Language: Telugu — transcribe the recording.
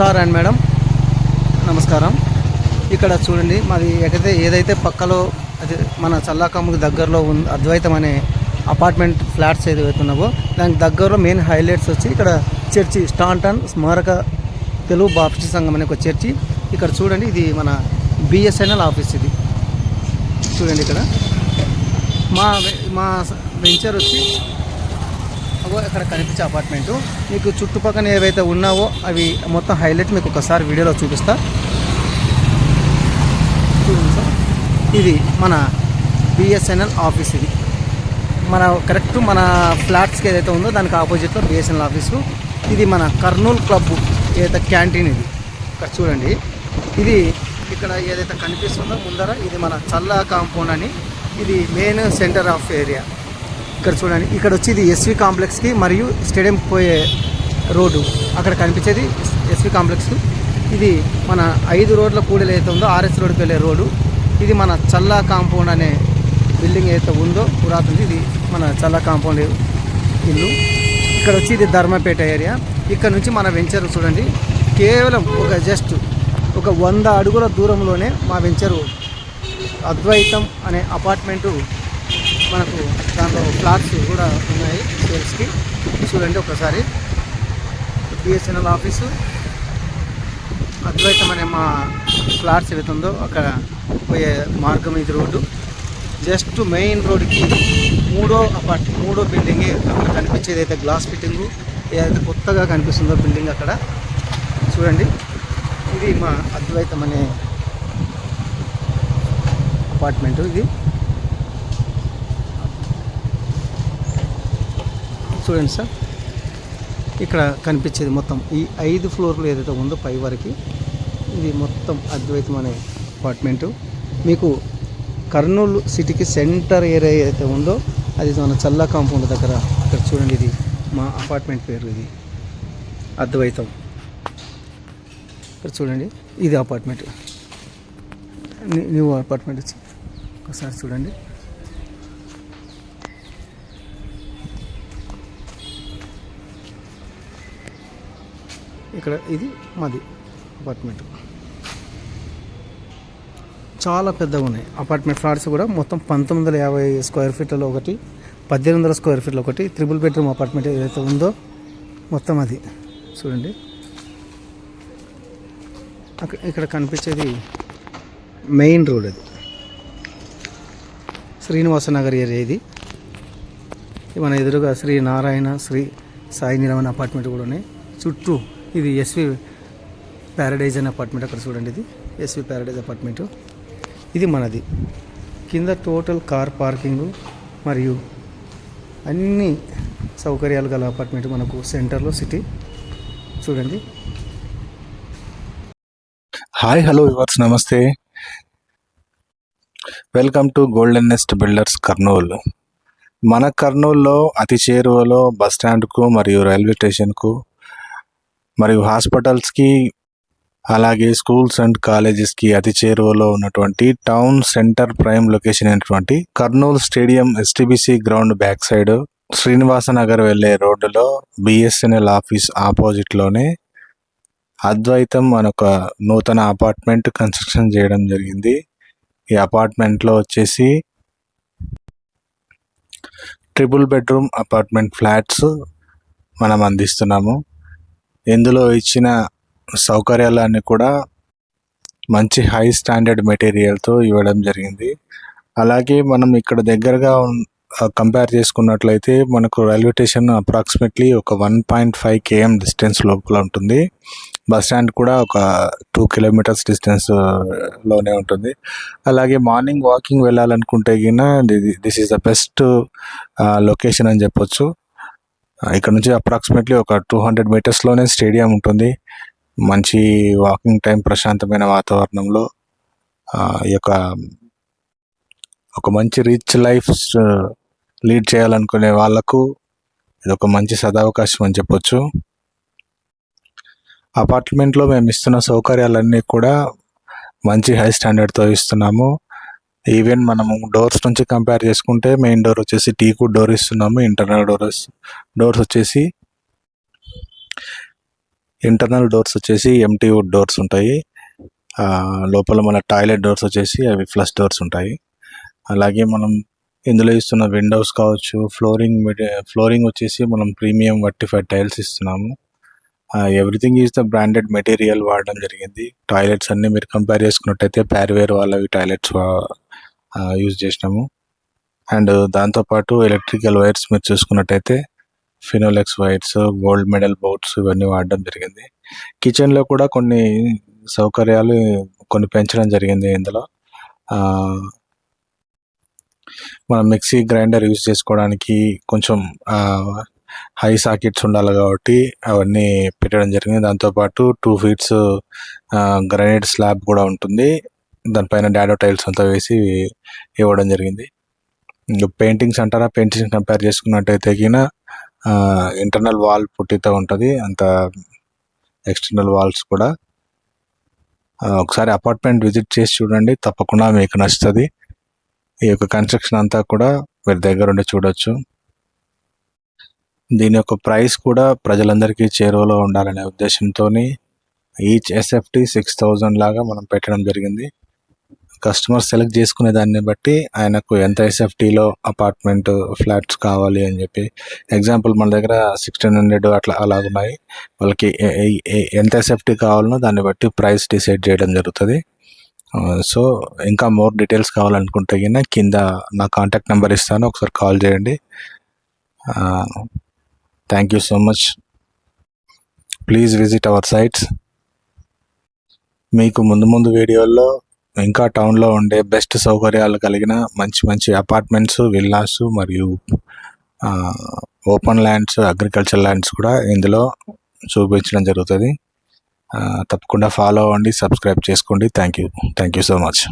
సార్ అండ్ మేడం నమస్కారం. ఇక్కడ చూడండి మాది ఎక్కడైతే ఏదైతే పక్కలో అది మన చల్లాకమ్మకి దగ్గరలో ఉంది అద్వైతం అనే అపార్ట్మెంట్ ఫ్లాట్స్ ఏదైతే వెళ్తున్నావో దానికి దగ్గరలో మెయిన్ హైలైట్స్ వచ్చి ఇక్కడ చర్చి స్టాంటన్ స్మారక తెలుగు బాప్టిస్ట్ సంఘం అనే ఒక చర్చి. ఇక్కడ చూడండి ఇది మన బిఎస్ఎన్ఎల్ ఆఫీస్ ఇది. చూడండి ఇక్కడ. మా మా వెంచర్ వచ్చి ఇక్కడ కనిపించే అపార్ట్మెంటు మీకు చుట్టుపక్కల ఏవైతే ఉన్నావో అవి మొత్తం హైలైట్ మీకు ఒకసారి వీడియోలో చూపిస్తా. ఇది మన బిఎస్ఎన్ఎల్ ఆఫీస్ ఇది. మన కరెక్ట్ మన ఫ్లాట్స్కి ఏదైతే ఉందో దానికి ఆపోజిట్లో బిఎస్ఎన్ఎల్ ఆఫీసు ఇది మన కర్నూలు క్లబ్ ఏదైతే క్యాంటీన్ ఇది. ఇక్కడ చూడండి. ఇది ఇక్కడ ఏదైతే కనిపిస్తుందో ముందర ఇది మన చల్ల కాంపౌండ్ అని. ఇది మెయిన్ సెంటర్ ఆఫ్ ఏరియా ఇక్కడ చూడండి. ఇక్కడ వచ్చి ఇది ఎస్వి కాంప్లెక్స్కి మరియు స్టేడియం పోయే రోడ్డు. అక్కడ కనిపించేది ఎస్వి కాంప్లెక్స్ ఇది మన ఐదు రోడ్ల కూడలు ఏదైతే ఉందో ఆర్ఎస్ రోడ్కి వెళ్ళే రోడ్డు. ఇది మన చల్లా కాంపౌండ్ అనే బిల్డింగ్ ఏదైతే ఉందో పురాతనది ఇది మన చల్లా కాంపౌండ్ ఇల్లు. ఇక్కడ వచ్చి ఇది ధర్మపేట ఏరియా. ఇక్కడ నుంచి మన వెంచర్ చూడండి. కేవలం ఒక జస్ట్ ఒక వంద అడుగుల దూరంలోనే మా వెంచరు అద్వైతం అనే అపార్ట్మెంటు మనకు దాంట్లో ఫ్లాట్స్ కూడా ఉన్నాయి సేల్స్కి. చూడండి ఒకసారి. BSNL office. అద్వైతం అనే మా ఫ్లాట్స్ ఏదైతే ఉందో అక్కడ పోయే మార్గం ఇది రోడ్డు. జస్ట్ మెయిన్ రోడ్కి మూడో అపార్ట్ మూడో బిల్డింగ్ అక్కడ కనిపించేది అయితే గ్లాస్ ఫిట్టింగు. ఏదైతే కొత్తగా కనిపిస్తుందో బిల్డింగ్ అక్కడ. చూడండి. ఇది మా అద్వైతం అనే అపార్ట్మెంట్ ఇది. చూడండి సార్ ఇక్కడ కనిపించేది మొత్తం ఈ ఐదు ఫ్లోర్లు ఏదైతే ఉందో పై వరకు ఇది మొత్తం అద్వైతం అనే అపార్ట్మెంటు. మీకు కర్నూలు సిటీకి సెంటర్ ఏరియా ఏదైతే ఉందో అది మన చల్లా కాంపౌండ్ దగ్గర. ఇక్కడ చూడండి ఇది మా అపార్ట్మెంట్ పేరు ఇది. అద్వైతం. ఇక్కడ చూడండి ఇది అపార్ట్మెంట్. న్యూ- అపార్ట్మెంట్ ఒకసారి చూడండి. ఇక్కడ ఇది మాది అపార్ట్మెంట్. చాలా పెద్దగా ఉన్నాయి. అపార్ట్మెంట్ ఫ్లాట్స్ కూడా మొత్తం పంతొమ్మిది వందల యాభై స్క్వేర్ ఫీట్లలో ఒకటి పద్దెనిమిది వందల స్క్వేర్ ఫీట్లో ఒకటి త్రిబుల్ బెడ్రూమ్ అపార్ట్మెంట్ ఏదైతే ఉందో మొత్తం అది. చూడండి. అక్కడ ఇక్కడ కనిపించేది మెయిన్ రోడ్ అది. శ్రీనివాస నగర్ ఏరియా ఇది. మన ఎదురుగా శ్రీ నారాయణ శ్రీ సాయి నిలవన్ అపార్ట్మెంట్ కూడా ఉన్నాయి. చుట్టూ ఇది ఎస్వి ప్యారడైజ్ అనే అపార్ట్మెంట్ అక్కడ చూడండి ఇది. ఎస్వి ప్యారడైజ్ అపార్ట్మెంట్ ఇది మనది. కింద టోటల్ కార్ పార్కింగ్ మరియు అన్ని సౌకర్యాలు గల అపార్ట్మెంట్ మనకు సెంటర్లో సిటీ చూడండి. హాయ్ హలో వివర్స్ నమస్తే welcome to golden nest builders Kurnool మన కర్నూలులో అతి చేరువలో బస్ స్టాండ్కు మరియు రైల్వే స్టేషన్కు మరియు హాస్పిటల్స్కి అలాగే స్కూల్స్ అండ్ కాలేజెస్కి అతి చేరువలో ఉన్నటువంటి టౌన్ సెంటర్ ప్రైమ్ లొకేషన్ అయినటువంటి Kurnool stadium STBC ground back side Srinivasa Nagar వెళ్ళే రోడ్డులో బిఎస్ఎన్ఎల్ ఆఫీస్ ఆపోజిట్లోనే అద్వైతం అనొక నూతన అపార్ట్మెంట్ కన్స్ట్రక్షన్ చేయడం జరిగింది. ఈ అపార్ట్మెంట్లో వచ్చేసి ట్రిపుల్ బెడ్రూమ్ అపార్ట్మెంట్ ఫ్లాట్స్ మనం అందిస్తున్నాము. ఇందులో ఇచ్చిన సౌకర్యాలన్నీ కూడా మంచి హై స్టాండర్డ్ మెటీరియల్తో ఇవ్వడం జరిగింది. అలాగే మనం ఇక్కడ దగ్గరగా కంపేర్ చేసుకున్నట్లయితే మనకు రైల్వే స్టేషన్ అప్రాక్సిమేట్లీ ఒక one point five KM distance లోపల ఉంటుంది. బస్ స్టాండ్ కూడా ఒక టూ కిలోమీటర్స్ డిస్టెన్స్లోనే ఉంటుంది. అలాగే మార్నింగ్ వాకింగ్ వెళ్ళాలనుకుంటే గిన this is the best location అని చెప్పొచ్చు. ఇక్కడ నుంచి అప్రాక్సిమేట్లీ ఒక టూ హండ్రెడ్ మీటర్స్లోనే స్టేడియం ఉంటుంది. మంచి వాకింగ్ టైం ప్రశాంతమైన వాతావరణంలో ఈ యొక్క ఒక మంచి రిచ్ లైఫ్ లీడ్ చేయాలనుకునే వాళ్ళకు ఇది ఒక మంచి సదావకాశం అని చెప్పొచ్చు. అపార్ట్మెంట్లో మేము ఇస్తున్న సౌకర్యాలన్నీ కూడా మంచి హై స్టాండర్డ్తో ఇస్తున్నాము. ఈవెన్ మనము డోర్స్ నుంచి కంపేర్ చేసుకుంటే మెయిన్ డోర్ వచ్చేసి టీకు డోర్ ఇస్తున్నాము ఇంటర్నల్ డోర్స్ డోర్స్ వచ్చేసి ఇంటర్నల్ డోర్స్ వచ్చేసి ఎంటీ వుడ్ డోర్స్ ఉంటాయి. లోపల మన టాయిలెట్ డోర్స్ వచ్చేసి అవి ఫ్లష్ డోర్స్ ఉంటాయి. అలాగే మనం ఇందులో ఇస్తున్న విండోస్ కావచ్చు ఫ్లోరింగ్ ఫ్లోరింగ్ వచ్చేసి మనం ప్రీమియం వర్టిఫైడ్ టైల్స్ ఇస్తున్నాము. Everything is the branded material వాడడం జరిగింది. టాయిలెట్స్ అన్నీ మీరు కంపేర్ చేసుకున్నట్టయితే ప్యార్వేర్ వాళ్ళవి టాయిలెట్స్ యూజ్ చేసినాము. అండ్ దాంతోపాటు ఎలక్ట్రికల్ వైర్స్ మీరు చూసుకున్నట్టయితే ఫినోలెక్స్ వైర్స్ గోల్డ్ మెడల్ బోట్స్ ఇవన్నీ వాడడం జరిగింది. కిచెన్లో కూడా కొన్ని సౌకర్యాలు కొన్ని పెంచడం జరిగింది ఇందులో. మనం మిక్సీ గ్రైండర్ యూజ్ చేసుకోవడానికి కొంచెం హై సాకెట్స్ ఉండాలి కాబట్టి అవన్నీ పెట్టడం జరిగింది. దాంతోపాటు టూ ఫీట్స్ గ్రైనేట్ స్లాబ్ కూడా ఉంటుంది. దానిపైన డాడో టైల్స్ అంతా వేసి ఇవ్వడం జరిగింది. ఇంకా పెయింటింగ్స్ అంటారా? పెయింటింగ్స్ కంపేర్ చేసుకున్నట్టయితే కిన ఇంటర్నల్ వాల్ పుట్టితో ఉంటుంది. అంత ఎక్స్టర్నల్ వాల్స్ కూడా. ఒకసారి అపార్ట్మెంట్ విజిట్ చేసి చూడండి. తప్పకుండా మీకు నచ్చుతుంది. ఈ యొక్క కన్స్ట్రక్షన్ అంతా కూడా మీరు దగ్గర ఉండి చూడొచ్చు. దీని యొక్క ప్రైస్ కూడా ప్రజలందరికీ చేరువలో ఉండాలనే ఉద్దేశంతో ఈచ్ ఎస్ఎఫ్టీ సిక్స్ థౌజండ్ లాగా మనం పెట్టడం జరిగింది. కస్టమర్ సెలెక్ట్ చేసుకునే దాన్ని బట్టి ఆయనకు ఎంత ఎస్ఎఫ్టీలో అపార్ట్మెంట్ ఫ్లాట్స్ కావాలి అని చెప్పి. ఎగ్జాంపుల్ మన దగ్గర సిక్స్టీన్ హండ్రెడ్ అట్లా అలా ఉన్నాయి. వాళ్ళకి ఏ- ఎంత ఎస్ఎఫ్టీ కావాలనో దాన్ని బట్టి ప్రైస్ డిసైడ్ చేయడం జరుగుతుంది. సో ఇంకా మోర్ డీటెయిల్స్ కావాలనుకుంటే కన్నా కింద నా కాంటాక్ట్ నెంబర్ ఇస్తాను. ఒకసారి కాల్ చేయండి. Thank you so much please visit our sites మీకు ముందు ముందు వీడియోల్లో ఇంకా టౌన్లో ఉండే బెస్ట్ సౌకర్యాలు కలిగిన మంచి మంచి అపార్ట్మెంట్స్ విల్లాస్ మరియు ఓపెన్ ల్యాండ్స్ అగ్రికల్చర్ ల్యాండ్స్ కూడా ఇందులో చూపించడం జరుగుతుంది. తప్పకుండా ఫాలో అవ్వండి సబ్స్క్రైబ్ చేసుకోండి. Thank you. Thank you so much.